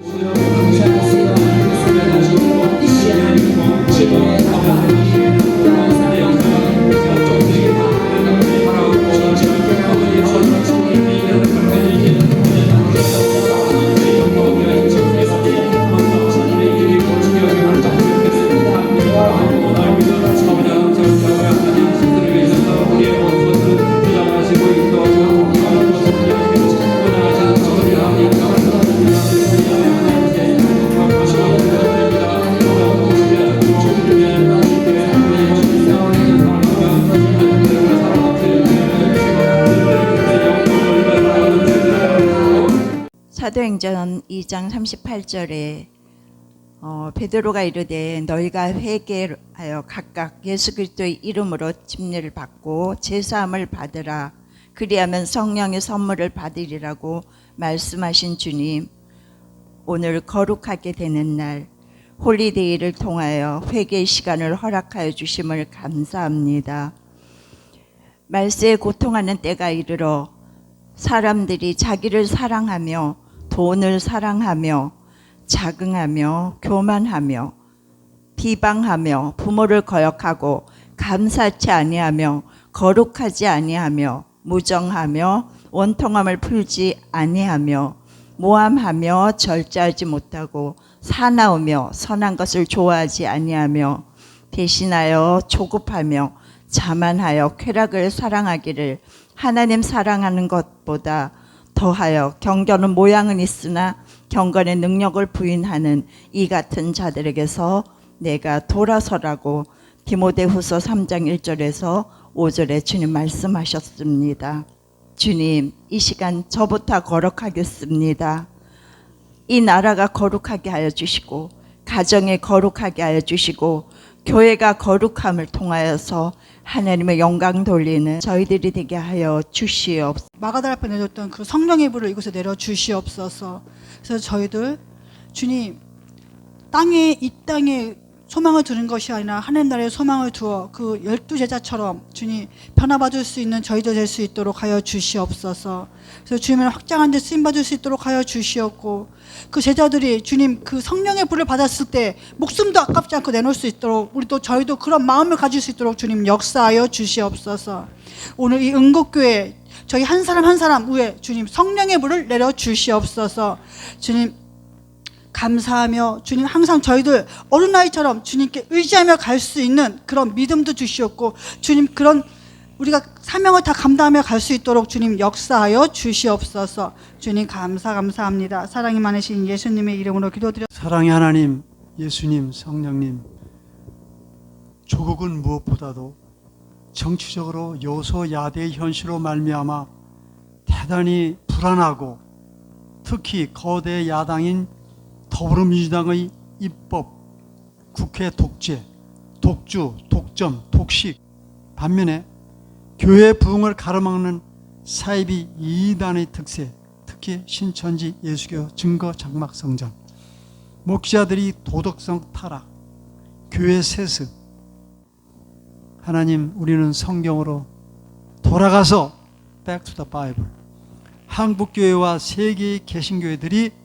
我。 사도행전 2장 38절에 어, 베드로가 이르되 너희가 회개하여 각각 예수 그리스도의 이름으로 침례를 받고 제사함을 받으라 그리하면 성령의 선물을 받으리라고 말씀하신 주님 오늘 거룩하게 되는 날 홀리데이를 통하여 회개의 시간을 허락하여 주심을 감사합니다. 말세에 고통하는 때가 이르러 사람들이 자기를 사랑하며 돈을 사랑하며 자긍하며 교만하며 비방하며 부모를 거역하고 감사치 아니하며 거룩하지 아니하며 무정하며 원통함을 풀지 아니하며 모함하며 절제하지 못하고 사나우며 선한 것을 좋아하지 아니하며 대신하여 조급하며 자만하여 쾌락을 사랑하기를 하나님 사랑하는 것보다 더하여 경건은 모양은 있으나 경건의 능력을 부인하는 이 같은 자들에게서 내가 돌아서라고 디모데후서 3장 1절에서 5절에 주님 말씀하셨습니다. 주님, 이 시간 저부터 거룩하겠습니다. 이 나라가 거룩하게 하여 주시고 가정에 거룩하게 하여 주시고 교회가 거룩함을 통하여서 하나님의 영광 돌리는 저희들이 되게 하여 주시옵소서. 마가다라 앞에 내줬던 그 성령의 불을 이곳에 내려 주시옵소서. 그래서 저희들 주님 땅에 이 땅에 소망을 두는 것이 아니라 하나님 나라에 소망을 두어 그 열두 제자처럼 주님 변화받을 수 있는 저희도 될 수 있도록 하여 주시옵소서. 그래서 주님을 확장한 데 쓰임 받을 수 있도록 하여 주시옵고 그 제자들이 주님 그 성령의 불을 받았을 때 목숨도 아깝지 않고 내놓을 수 있도록 우리 또 저희도 그런 마음을 가질 수 있도록 주님 역사하여 주시옵소서. 오늘 이 은곡교회 저희 한 사람 한 사람 위에 주님 성령의 불을 내려 주시옵소서. 주님 감사하며 주님 항상 저희들 어린아이처럼 주님께 의지하며 갈 수 있는 그런 믿음도 주시옵고 주님 그런 우리가 사명을 다 감당하며 갈 수 있도록 주님 역사하여 주시옵소서. 주님 감사 감사합니다. 사랑이 많으신 예수님의 이름으로 기도드려 사랑의 하나님, 예수님, 성령님, 조국은 무엇보다도 정치적으로 요소 야대의 현실로 말미암아 대단히 불안하고 특히 거대 야당인 더불어민주당의 입법, 국회 독재, 독주, 독점, 독식 반면에 교회 부흥을 가로막는 사이비 이단의 특세, 특히 신천지 예수교 증거 장막 성전 목자들이 도덕성 타락, 교회 세습. 하나님, 우리는 성경으로 돌아가서 back to the Bible. 한국 교회와 세계의 개신교회들이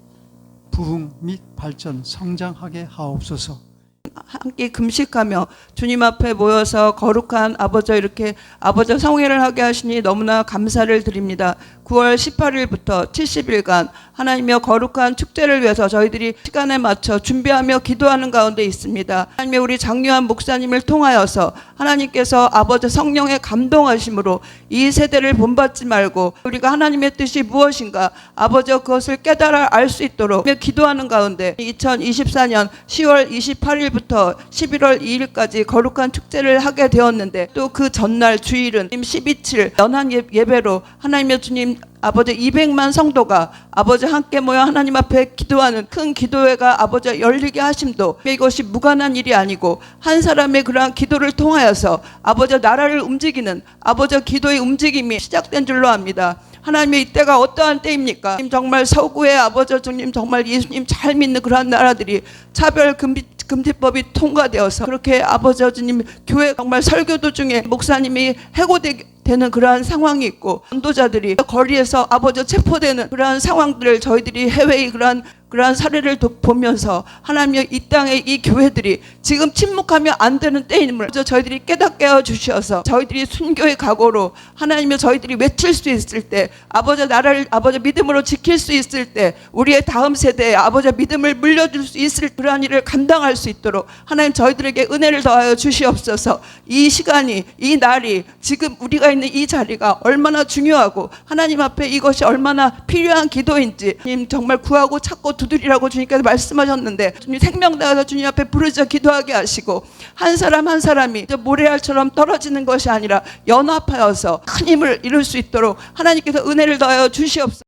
부흥 및 발전, 성장하게 하옵소서. 함께 금식하며 주님 앞에 모여서 거룩한 아버지 이렇게 아버지 성회를 하게 하시니 너무나 감사를 드립니다. 9월 18일부터 70일간 하나님의 거룩한 축제를 위해서 저희들이 시간에 맞춰 준비하며 기도하는 가운데 있습니다. 하나님의 우리 장유한 목사님을 통하여서 하나님께서 아버지 성령의 감동하심으로 이 세대를 본받지 말고 우리가 하나님의 뜻이 무엇인가 아버지 그것을 깨달아 알 수 있도록 기도하는 가운데 2024년 10월 28일부터 11월 2일까지 거룩한 축제를 하게 되었는데 또 그 전날 주일은 12칠 연한 예- 예배로 하나님의 주님 아버지 200만 성도가 아버지 함께 모여 하나님 앞에 기도하는 큰 기도회가 아버지 열리게 하심도 이것이 무관한 일이 아니고 한 사람의 그러한 기도를 통하여서 아버지 나라를 움직이는 아버지 기도의 움직임이 시작된 줄로 압니다. 하나님의 이때가 어떠한 때입니까? 정말 서구의 아버지 주님 정말 예수님 잘 믿는 그러한 나라들이 차별 금지 금지법이 통과되어서 그렇게 아버지 주님 교회 정말 설교도 중에 목사님이 해고되는 그러한 상황이 있고 전도자들이 거리에서 아버지 체포되는 그러한 상황들을 저희들이 해외의 그러한 그러한 사례를 도- 보면서 하나님의 이 땅의 이 교회들이 지금 침묵하면 안 되는 때임을 저- 저희들이 깨닫게 해 주셔서 저희들이 순교의 각오로 하나님의 저희들이 외칠 수 있을 때 아버지 나라를 아버지 믿음으로 지킬 수 있을 때 우리의 다음 세대에 아버지 믿음을 물려줄 수 있을 그러한 일을 감당할 수 있도록 하나님 저희들에게 은혜를 더하여 주시옵소서. 이 시간이 이 날이 지금 우리가 있는 이 자리가 얼마나 중요하고 하나님 앞에 이것이 얼마나 필요한 기도인지 정말 구하고 찾고 두드리라고 주님께서 말씀하셨는데 주님 생명 다해서 주님 앞에 부르짖어 기도하게 하시고 한 사람 한 사람이 저 모래알처럼 떨어지는 것이 아니라 연합하여서 큰 힘을 이룰 수 있도록 하나님께서 은혜를 더하여 주시옵소서.